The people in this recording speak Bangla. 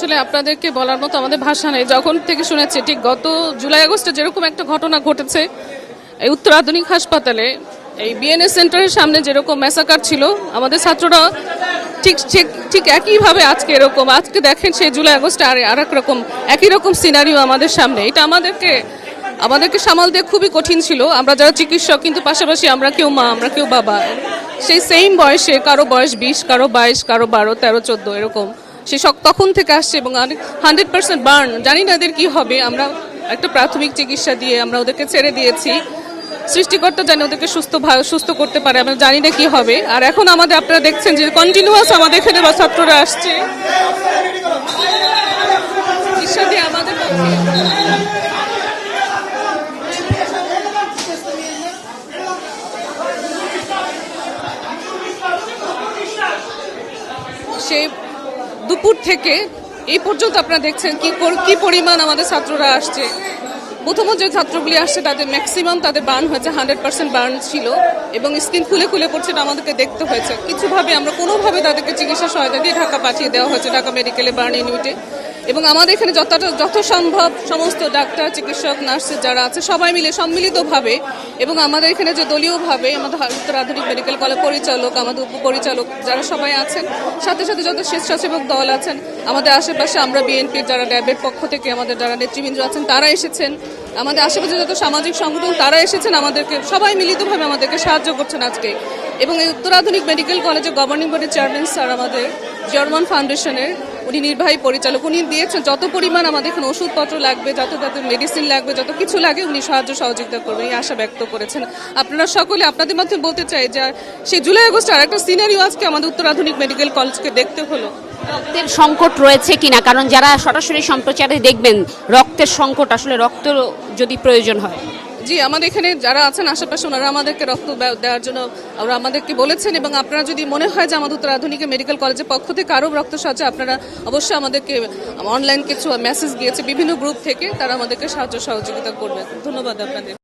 আসলে আপনাদেরকে বলার মতো আমাদের ভাষা নেই। যখন থেকে শুনেছি, ঠিক গত জুলাই আগস্টে যেরকম একটা ঘটনা ঘটেছে, এই উত্তর আধুনিক হাসপাতালে, এই বিএনএস সেন্টারের সামনে যেরকম ম্যাসাকার ছিল, আমাদের ছাত্ররা ঠিক ঠিক ঠিক একইভাবে আজকে এরকম, আজকে দেখেন সেই জুলাই আগস্টে আর আর এক রকম, একই রকম সিনারিও আমাদের সামনে। এটা আমাদেরকে আমাদেরকে সামাল দিয়ে খুবই কঠিন ছিল। আমরা যারা চিকিৎসক, কিন্তু পাশাপাশি আমরা কেউ মা, আমরা কেউ বাবা। সেই সেম বয়সে, কারও বয়স বিশ, কারও বাইশ, কারও বারো, তেরো, চোদ্দ, এরকম। সে সব তখন থেকে আসছে এবং হান্ড্রেড পার্সেন্ট বার্ন। জানি না এদের কি হবে। আমরা একটা প্রাথমিক চিকিৎসা দিয়ে আমরা ওদেরকে ছেড়ে দিয়েছি। সৃষ্টিকর্তা জানি ওদেরকে সুস্থ সুস্থ করতে পারে। আমরা জানি না কি হবে। আর এখন আমাদের আপনারা দেখছেন যে কন্টিনিউয়াস আমাদের এখানে বা ছাত্ররা আসছে। সেই দুপুর থেকে এই পর্যন্ত আপনারা দেখছেন কি কি পরিমাণ আমাদের ছাত্ররা আসছে। প্রথমত যে ছাত্রগুলি আসছে, তাদের ম্যাক্সিমাম তাদের বার্ন হয়েছে হান্ড্রেড পার্সেন্ট বার্ন ছিল এবং স্কিন খুলে খুলে পড়ছে আমাদেরকে দেখতে হয়েছে। কিছুভাবে আমরা কোনোভাবে তাদেরকে চিকিৎসা সহায়তা দিয়ে ঢাকা পাঠিয়ে দেওয়া হয়েছে, ঢাকা মেডিকেলে বার্ন ইউনিটে এবং আমাদের এখানে যতটা যত সম্ভব সমস্ত ডাক্তার, চিকিৎসক নার্স যারা আছে, সবাই মিলে, সম্মিলিতভাবে এবং আমাদের এখানে যে দলীয়ভাবে আমাদের উত্তর আধুনিক মেডিকেল কলেজ পরিচালক, আমাদের উপপরিচালক যারা সবাই আছেন, সাথে সাথে যত স্বেচ্ছাসেবক দল আছেন, আমাদের আশেপাশে আমরা বিএনপির যারা ড্যাবের পক্ষ থেকে আমাদের যারা নেতৃবৃন্দ আছেন, তারা এসেছেন। আমাদের আশেপাশে যত সামাজিক সংগঠন, তারা এসেছেন, আমাদেরকে, সবাই মিলিতভাবে আমাদেরকে সাহায্য করছেন আজকে। এবং এই উত্তর আধুনিক মেডিকেল কলেজের গভর্নিং বডির চেয়ারম্যান স্যার আমাদের জার্মান ফাউন্ডেশনের উনি নির্বাহী পরিচালক, উনি দিয়েছেন যত পরিমাণ আমাদের এখানে ওষুধপত্র লাগবে, যত তাদের মেডিসিন লাগবে, যত কিছু লাগে উনি সাহায্য সহযোগিতা করবেন, এই আশা ব্যক্ত করেছেন। আপনারা সকলে আপনাদের মাধ্যমে বলতে চাই যে সেই জুলাই আগস্ট আর একটা সিনারিও আজকে আমাদের উত্তর আধুনিক মেডিকেল কলেজকে দেখতে হলো। রক্তের সংকট রয়েছে কিনা? কারণ যারা সরাসরি সম্প্রচারে দেখবেন, রক্তের সংকট, আসলে রক্ত যদি প্রয়োজন হয়। জি, আমাদের এখানে যারা আছেন আশেপাশে ওনারা আমাদেরকে রক্ত দেওয়ার জন্য ওরা আমাদেরকে বলেছেন এবং আপনারা যদি মনে হয় যে আমাদের উত্তর আধুনিক মেডিকেল কলেজের পক্ষ থেকে আরও রক্ত সাহায্য, আপনারা অবশ্যই আমাদেরকে অনলাইন কিছু মেসেজ গিয়েছে বিভিন্ন গ্রুপ থেকে তারা আমাদেরকে সাহায্য সহযোগিতা করবে ধন্যবাদ আপনাদের।